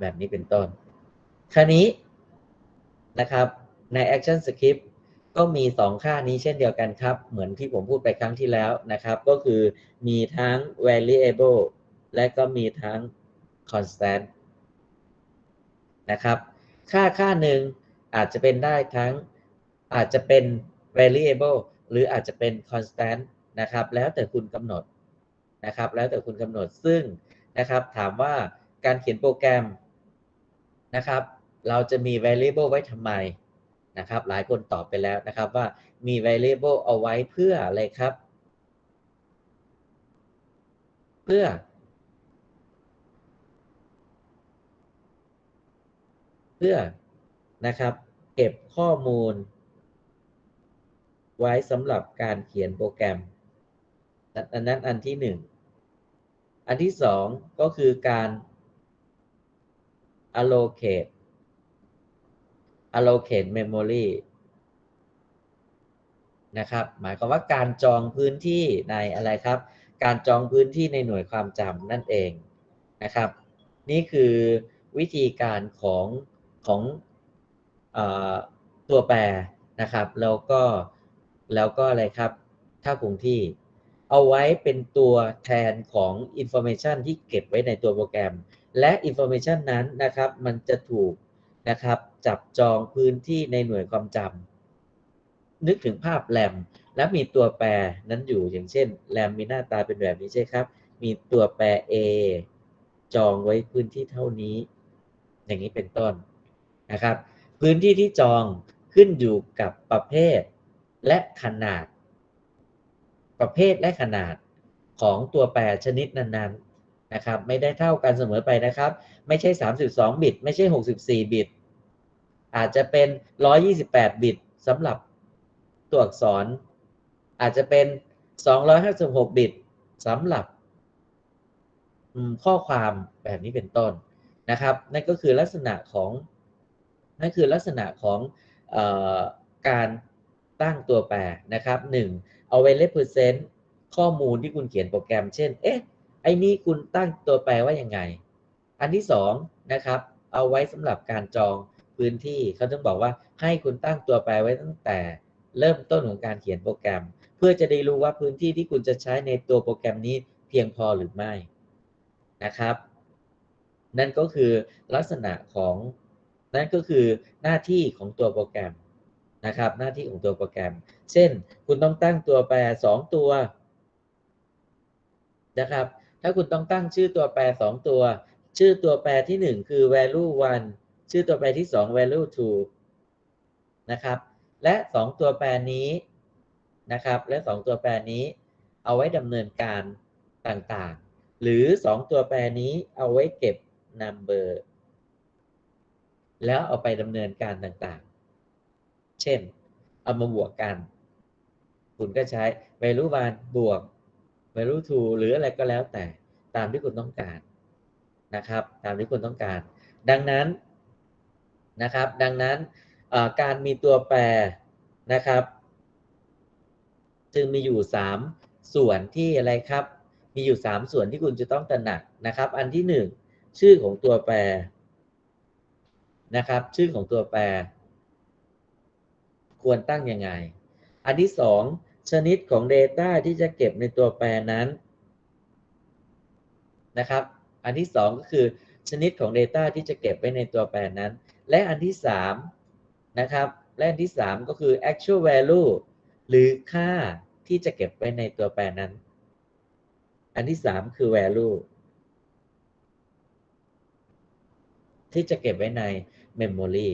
แบบนี้เป็นต้น คราวนี้นะครับใน action script ก็มี 2 ค่านี้เช่นเดียวกันครับ เหมือนที่ผมพูดไปครั้งที่แล้วนะครับ ก็คือมีทั้ง variable และก็มีทั้ง constant นะครับ ค่าค่าหนึ่งอาจจะเป็นได้ทั้งอาจจะเป็น variable หรืออาจจะเป็น constant นะครับ แล้วแต่คุณกำหนดนะครับ แล้วแต่คุณกำหนดซึ่งนะครับ ถามว่าการเขียนโปรแกรม นะครับ เราจะมี variable ไว้ทำไมนะครับ หลายคนตอบไปแล้วนะครับว่ามี variable เอาไว้เพื่ออะไรครับ เพื่อ เพื่อนะครับ เก็บข้อมูล ไว้สำหรับการเขียนโปรแกรม อันนั้นอันที่หนึ่ง อันที่สองก็คือการ allocate allocate memory นะครับ หมายความว่าการจองพื้นที่ในอะไรครับ การจองพื้นที่ในหน่วยความจำนั่นเองนะครับ นี่คือวิธีการของของอตัวแปรนะครับ แล้วก็แล้วก็อะไรครับถ้าคงที่ เอาไว้เป็นตัวแทนของ information ที่เก็บไว้ในตัวโปรแกรม และ information นั้นนะครับ มันจะถูกนะครับ จับจองพื้นที่ในหน่วยความจำนึกถึงภาพแรมและมีตัวแปรนั้นอยู่อย่างเช่นแรมมีหน้าตาเป็นแบบนี้ใช่ครับ มีตัวแปร A จองไว้พื้นที่เท่านี้ อย่างนี้เป็นต้นนะครับ พื้นที่ที่จองขึ้นอยู่กับประเภทและขนาด ประเภทและขนาดของตัวแปรชนิดนั้นๆ นะครับ ไม่ได้เท่ากันเสมอไปนะครับ ไม่ใช่ 32 บิต ไม่ใช่ 64 บิต อาจจะเป็น 128 บิตสำหรับตัวอักษร อาจจะเป็น 256 บิตสำหรับข้อความแบบนี้เป็นต้นนะครับ นั่นก็คือลักษณะของนั่นคือลักษณะของออการตั้งตัวแปรนะครับ 1 เอาไว้ represent ข้อมูลที่คุณเขียนโปรแกรม เช่น เอ๊ะ ไอ้นี่คุณตั้งตัวแปรว่ายังไง อันที่2นะครับ เอาไว้สำหรับการจองพื้นที่เขาต้องบอกว่าให้คุณตั้งตัวแปรไว้ตั้งแต่เริ่มต้นของการเขียนโปรแกรม เพื่อจะได้รู้ว่าพื้นที่ที่คุณจะใช้ในตัวโปรแกรมนี้เพียงพอหรือไม่นะครับ นั่นก็คือลักษณะของนั่นก็คือหน้าที่ของตัวโปรแกรมนะครับ หน้าที่ของตัวโปรแกรม เช่น คุณต้องตั้งตัวแปร 2 ตัวนะครับ ถ้าคุณต้องตั้งชื่อตัวแปร 2 ตัว ชื่อตัวแปรที่ 1 คือ value 1 ชื่อตัวแปรที่ 2 value 2 นะครับ และ 2 ตัวแปรนี้นะครับ และ 2 ตัวแปรนี้เอาไว้ดำเนินการต่างๆ หรือ 2 ตัวแปรนี้เอาไว้เก็บ number แล้วเอาไปดำเนินการต่างๆ เช่น เอามาบวกกัน คุณก็ใช้ value 1บวก value 2หรืออะไรก็แล้วแต่ตามที่คุณต้องการนะครับ ตามที่คุณต้องการ ดังนั้นนะครับ ดังนั้นการมีตัวแปรนะครับ จึงมีอยู่ 3 ส่วนที่อะไรครับ มีอยู่ 3 ส่วนที่คุณจะต้องตระหนักนะครับ อันที่ 1 ชื่อของตัวแปรนะครับ ชื่อของตัวแปร ควรตั้งยังไง อันที่ 2 ชนิดของ Data ที่จะเก็บในตัวแปรนั้นนะครับ อันที่ 2 ก็คือชนิดของ Data ที่จะเก็บไว้ในตัวแปรนั้น และอันที่ 3 นะครับ และอันที่ 3 ก็คือ actual value หรือค่าที่จะเก็บไว้ในตัวแปรนั้น อันที่ 3 คือ value ที่จะเก็บไว้ใน memory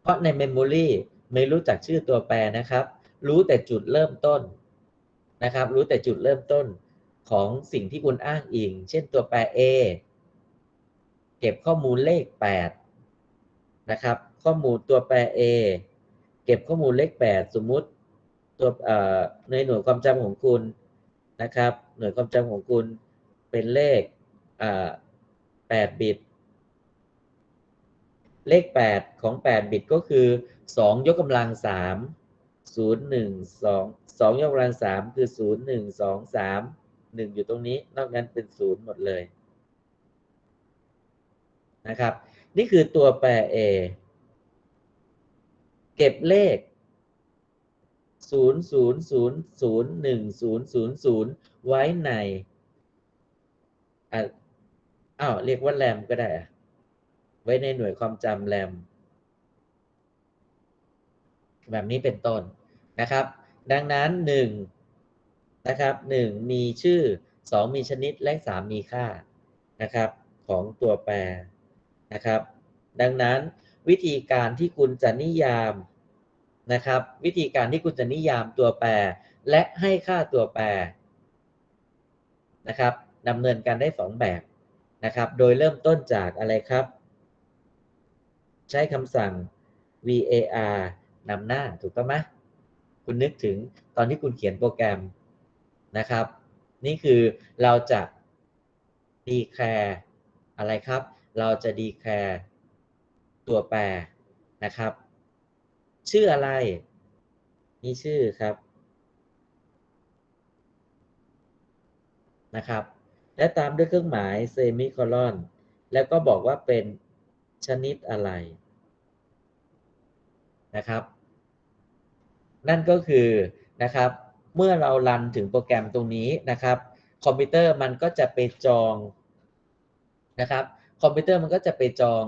เพราะใน memory ไม่รู้จักชื่อตัวแปรนะครับ รู้แต่จุดเริ่มต้นนะครับ รู้แต่จุดเริ่มต้นของสิ่งที่คุณอ้างอิง เช่นตัวแปร A เก็บข้อมูลเลข 8 นะครับ ข้อมูลตัวแปร A เก็บข้อมูลเลข 8 สมมุติตัวในหน่วยความจำของคุณนะครับ หน่วยความจำของคุณเป็นเลข8บิต เลข 8 ของ 8 บิตก็คือ 2 ยกกำลัง 3 0 1 2 2ยกกำลัง3คือ0 1 2 3 1อยู่ตรงนี้ นอกนั้นเป็น0หมดเลยนะครับ นี่คือตัวแปร A เก็บเลข 0 0 0 0 1 0 0 0 ไว้ในอะอ้าวเรียกว่าแรมก็ได้อะไว้ในหน่วยความจำแรมแบบนี้เป็นต้น นะครับ ดังนั้น1นะครับ1มีชื่อ 2 มีชนิดและ 3 มีค่านะครับของตัวแปรนะครับ ดังนั้นวิธีการที่คุณจะนิยามนะครับ วิธีการที่คุณจะนิยามตัวแปร และให้ค่าตัวแปรนะครับดำเนินการได้ 2 แบบนะครับ โดยเริ่มต้นจากอะไรครับ ใช้คำสั่ง var นำหน้าถูกต้องไหม คุณนึกถึงตอนที่คุณเขียนโปรแกรมนะครับ นี่คือเราจะ declare อะไรครับ เราจะ declare ตัวแปรนะครับ ชื่ออะไร นี่ชื่อครับนะครับ และตามด้วยเครื่องหมายเซมิโคลอน แล้วก็บอกว่าเป็นชนิดอะไรนะครับ นั่นก็คือนะครับเมื่อเรารันถึงโปรแกรมตรงนี้นะครับ คอมพิวเตอร์มันก็จะไปจองนะครับคอมพิวเตอร์มันก็จะไปจอง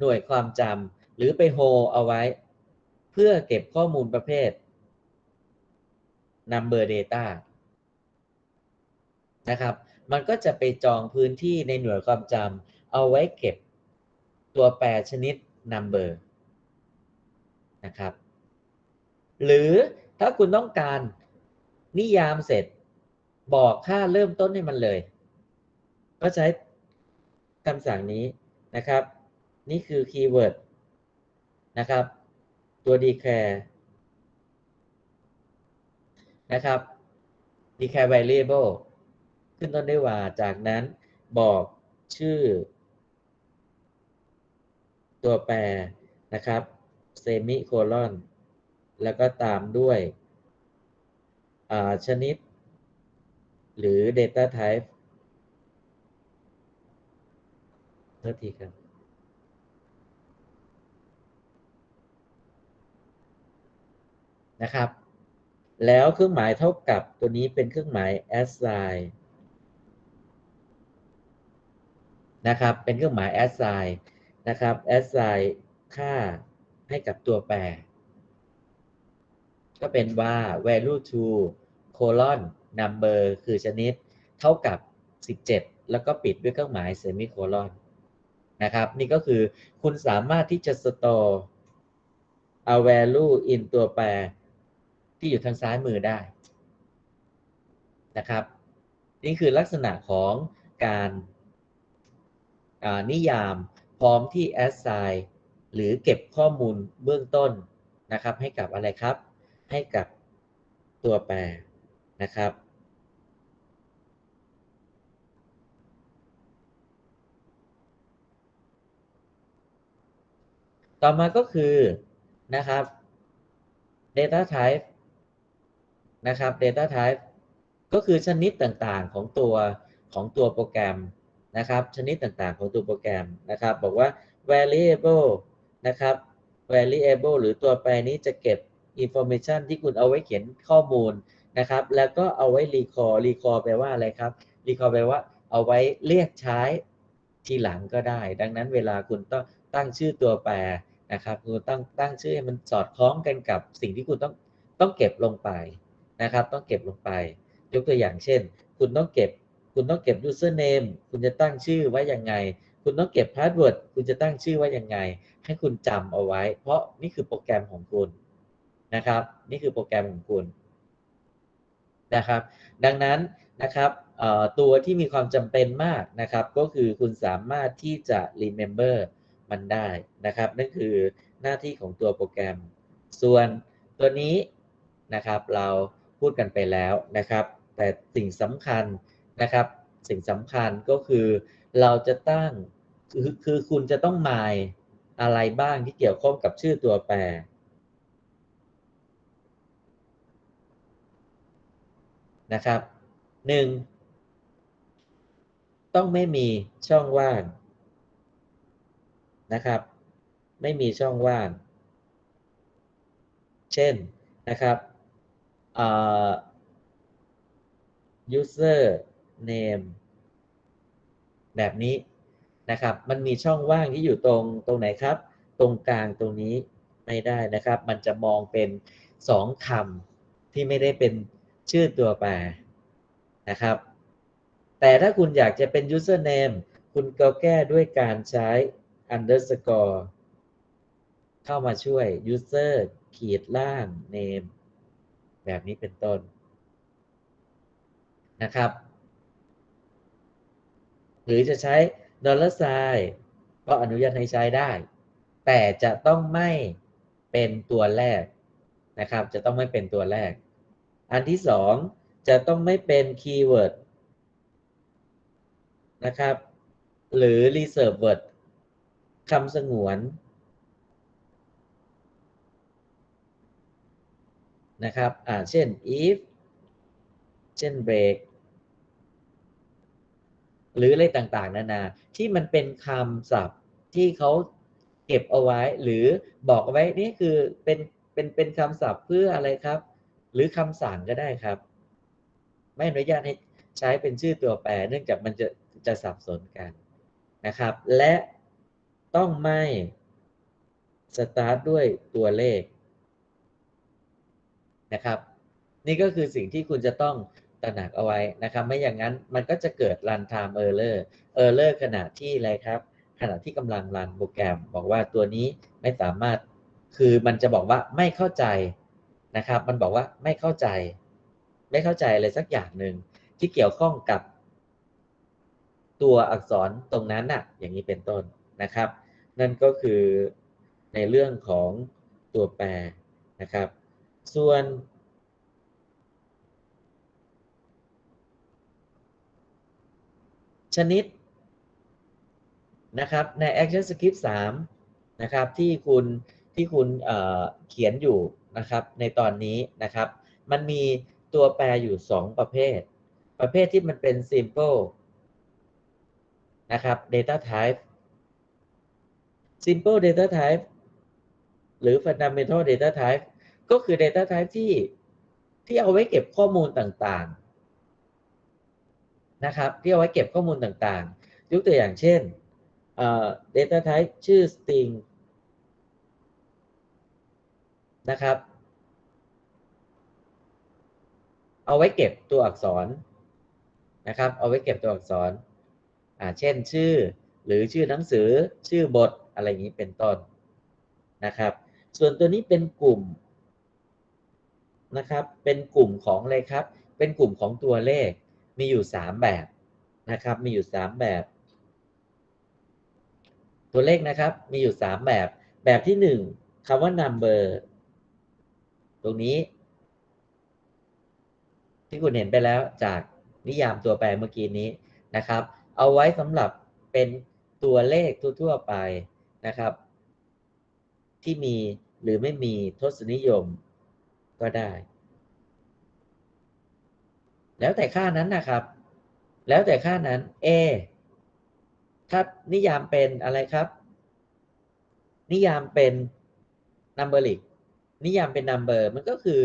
หน่วยความจำหรือไปโฮเอาไว้ เพื่อเก็บข้อมูลประเภท number data นะครับมันก็จะไปจองพื้นที่ในหน่วยความจำเอาไว้เก็บตัวแปรชนิด number นะครับ หรือถ้าคุณต้องการนิยามเสร็จบอกค่าเริ่มต้นให้มันเลย ก็ใช้คำสั่งนี้นะครับ นี่คือคีย์เวิร์ดนะครับ ตัว declare นะครับ declare variable ขึ้นต้นด้วยว่าจากนั้นบอกชื่อ ตัวแปรนะครับเซมิโคลอน แล้วก็ตามด้วยชนิด หรือ data type โทษทีครับ นะครับ แล้วเครื่องหมายเท่ากับตัวนี้เป็นเครื่องหมาย assign นะครับ เป็นเครื่องหมาย assign นะครับ assign ค่าให้กับตัวแปร ก็เป็นว่า value to colon number คือชนิดเท่ากับ 17 แล้วก็ปิดด้วยเครื่องหมาย semicolon นะครับ นี่ก็คือคุณสามารถที่จะ store เอา value in ตัวแปรที่อยู่ทางซ้ายมือได้นะครับ นี่คือลักษณะของการนิยามพร้อมที่ assign หรือเก็บข้อมูลเบื้องต้นนะครับ ให้กับอะไรครับ ให้กับตัวแปรนะครับ ต่อมาก็คือนะครับ data type นะครับ data type ก็คือชนิดต่างๆของตัวของตัวโปรแกรมนะครับ ชนิดต่างๆของตัวโปรแกรมนะครับ บอกว่า variable นะครับ variable หรือตัวแปรนี้จะเก็บ information ที่คุณเอาไว้เขียนข้อมูลนะครับ แล้วก็เอาไว้ recall recall แปลว่าอะไรครับ recall แปลว่าเอาไว้เรียกใช้ทีหลังก็ได้ ดังนั้นเวลาคุณต้องตั้งชื่อตัวแปรนะครับคุณต้องตั้งชื่อให้มันสอดคล้องกันกับสิ่งที่คุณต้องต้องเก็บลงไปนะครับ ต้องเก็บลงไป ยกตัวอย่างเช่น คุณต้องเก็บ คุณต้องเก็บ username คุณจะตั้งชื่อไว้ยังไง คุณต้องเก็บ password คุณจะตั้งชื่อไว้ยังไง ให้คุณจำเอาไว้ เพราะนี่คือโปรแกรมของคุณ นะครับ นี่คือโปรแกรมของคุณนะครับ ดังนั้นนะครับตัวที่มีความจำเป็นมากนะครับ ก็คือคุณสามารถที่จะ remember มันได้นะครับ นั่นคือหน้าที่ของตัวโปรแกรม ส่วนตัวนี้นะครับเราพูดกันไปแล้วนะครับ แต่สิ่งสำคัญนะครับ สิ่งสำคัญก็คือเราจะตั้งคือคือคุณจะต้องหมายอะไรบ้างที่เกี่ยวข้องกับชื่อตัวแปร นะครับหนึ่งต้องไม่มีช่องว่างนะครับ ไม่มีช่องว่าง เช่นนะครับอ่อ user name แบบนี้นะครับ มันมีช่องว่างที่อยู่ตรงตรงไหนครับ ตรงกลางตรงนี้ไม่ได้นะครับ มันจะมองเป็นสองคำที่ไม่ได้เป็น ชื่อตัวแปรนะครับ แต่ถ้าคุณอยากจะเป็น username คุณก็แก้ด้วยการใช้ underscore เข้ามาช่วย user ขีดล่าง name แบบนี้เป็นต้นนะครับ หรือจะใช้ dollar sign ก็อนุญาตให้ใช้ได้ แต่จะต้องไม่เป็นตัวแรกนะครับ จะต้องไม่เป็นตัวแรก อันที่สองจะต้องไม่เป็นคีย์เวิร์ดนะครับ หรือ reserve word คำสงวนนะครับ อ่า เช่น if เช่น break หรืออะไรต่าง ๆ นานา ที่มันเป็นคำศัพท์ที่เขาเก็บเอาไว้ หรือบอกเอาไว้นี่คือเป็นเป็นเป็นคำศัพท์เพื่ออะไรครับ หรือคำสั่งก็ได้ครับ ไม่อนุญาตให้ใช้เป็นชื่อตัวแปร เนื่องจากมันจะจะสับสนกันนะครับ และต้องไม่สตาร์ทด้วยตัวเลขนะครับ นี่ก็คือสิ่งที่คุณจะต้องตระหนักเอาไว้นะครับ ไม่อย่างนั้นมันก็จะเกิด runtime error error ขณะที่อะไรครับ ขณะที่กำลังรันโปรแกรม บอกว่าตัวนี้ไม่สามารถคือมันจะบอกว่าไม่เข้าใจ นะครับ มันบอกว่าไม่เข้าใจ ไม่เข้าใจอะไรสักอย่างหนึ่งที่เกี่ยวข้องกับ ตัวอักษรตรงนั้นน่ะ อย่างนี้เป็นต้นนะครับ นั่นก็คือในเรื่องของตัวแปรนะครับ ส่วนชนิดนะครับใน Action Script 3นะครับที่คุณที่คุณเเขียนอยู่ นะครับ ในตอนนี้นะครับ มันมีตัวแปรอยู่ 2 ประเภท ประเภทที่มันเป็น simple นะครับ data type simple data type หรือ fundamental data type ก็คือ data type ที่ที่เอาไว้เก็บข้อมูลต่างๆ นะครับ ที่เอาไว้เก็บข้อมูลต่างๆ ยกตัวอย่างเช่น data type ชื่อ string นะครับ เอาไว้เก็บตัวอักษรนะครับ เอาไว้เก็บตัวอักษรอ่าเช่นชื่อหรือชื่อหนังสือชื่อบทอะไรอย่างนี้เป็นต้นนะครับ ส่วนตัวนี้เป็นกลุ่มนะครับ เป็นกลุ่มของอะไรครับ เป็นกลุ่มของตัวเลขมีอยู่ 3 แบบนะครับ มีอยู่ 3 แบบ ตัวเลขนะครับ มีอยู่ 3 แบบ แบบที่ 1คำว่า number ตรงนี้ ที่คุณเห็นไปแล้วจากนิยามตัวแปรเมื่อกี้นี้นะครับ เอาไว้สำหรับเป็นตัวเลขทั่วๆไปนะครับ ที่มีหรือไม่มีทศนิยมก็ได้ แล้วแต่ค่านั้นนะครับ แล้วแต่ค่านั้น A ถ้านิยามเป็นอะไรครับ นิยามเป็น numeric นิยามเป็น number มันก็คือ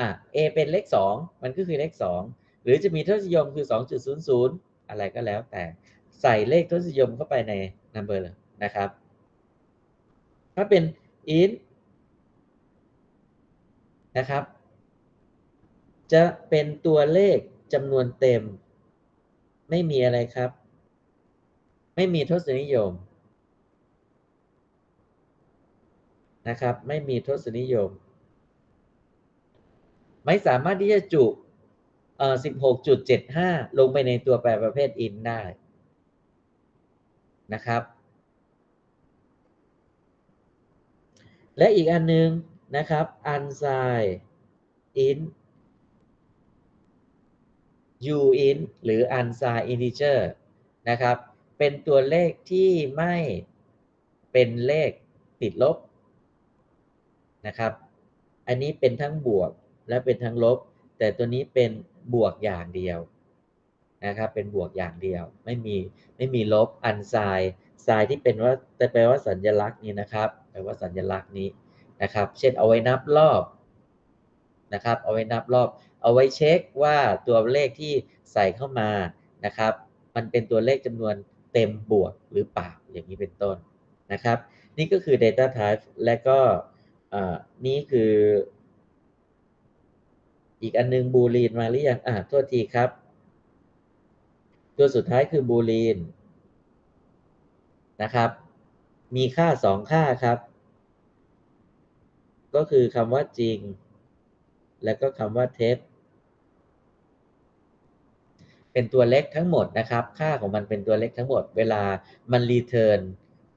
อะ A เป็นเลข2มันก็คือเลข2หรือจะมีทศนิยมคือ2.00อะไรก็แล้วแต่ใส่เลขทศนิยมเข้าไปใน number นะครับ ถ้าเป็น int นะครับ จะเป็นตัวเลขจำนวนเต็ม ไม่มีอะไรครับ ไม่มีทศนิยม นะครับ ไม่มีทศนิยม ไม่สามารถที่จะจุเอ่อ16.75 ลงไปในตัวแปรประเภท int ได้นะครับ และอีกอันนึงนะครับ unsigned in uint หรือ unsigned integer นะครับ เป็นตัวเลขที่ไม่เป็นเลขติดลบ นะครับ อันนี้เป็นทั้งบวกและเป็นทั้งลบ แต่ตัวนี้เป็นบวกอย่างเดียวนะครับเป็นบวกอย่างเดียว ไม่มีไม่มีลบ unsigned ทรายที่เป็นว่าแต่แปลว่าสัญลักษณ์นี้นะครับแปลว่าสัญลักษณ์นี้นะครับ เช่นเอาไว้นับรอบนะครับ เอาไว้นับรอบ เอาไว้เช็คว่าตัวเลขที่ใส่เข้ามานะครับ มันเป็นตัวเลขจำนวนเต็มบวกหรือเปล่าอย่างนี้เป็นต้นนะครับ นี่ก็คือ data type และก็ นี่คือ อีกอันนึงบูลีนมาหรือยังอ่าโทษทีครับ ตัวสุดท้ายคือบูลีนนะครับ มีค่าสองค่าครับ ก็คือคำว่าจริง และก็คำว่าเท็จเป็นตัวเล็กทั้งหมดนะครับ ค่าของมันเป็นตัวเล็กทั้งหมด เวลามันรีเทิร์น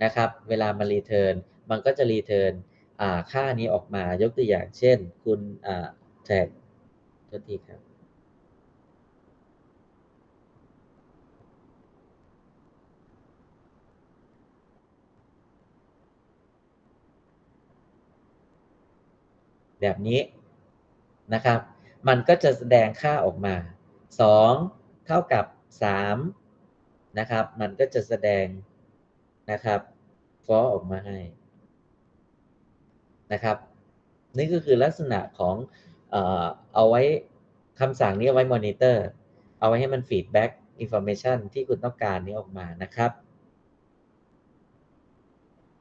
นะครับ เวลามันรีเทิร์นมันก็จะรีเทิร์น ค่านี้ออกมายกตัวอย่างเช่น คุณแท็กโทษทีครับ แบบนี้นะครับ มันก็จะแสดงค่าออกมา 2 เท่ากับ 3 นะครับ มันก็จะแสดงนะครับฟอออกมาให้ นะครับ นี่ก็คือลักษณะของเอาไว้คำสั่งนี้เอาไว้มอนิเตอร์ เอาไว้ให้มันฟีดแบ็กอินโฟเมชันที่คุณต้องการนี้ออกมานะครับ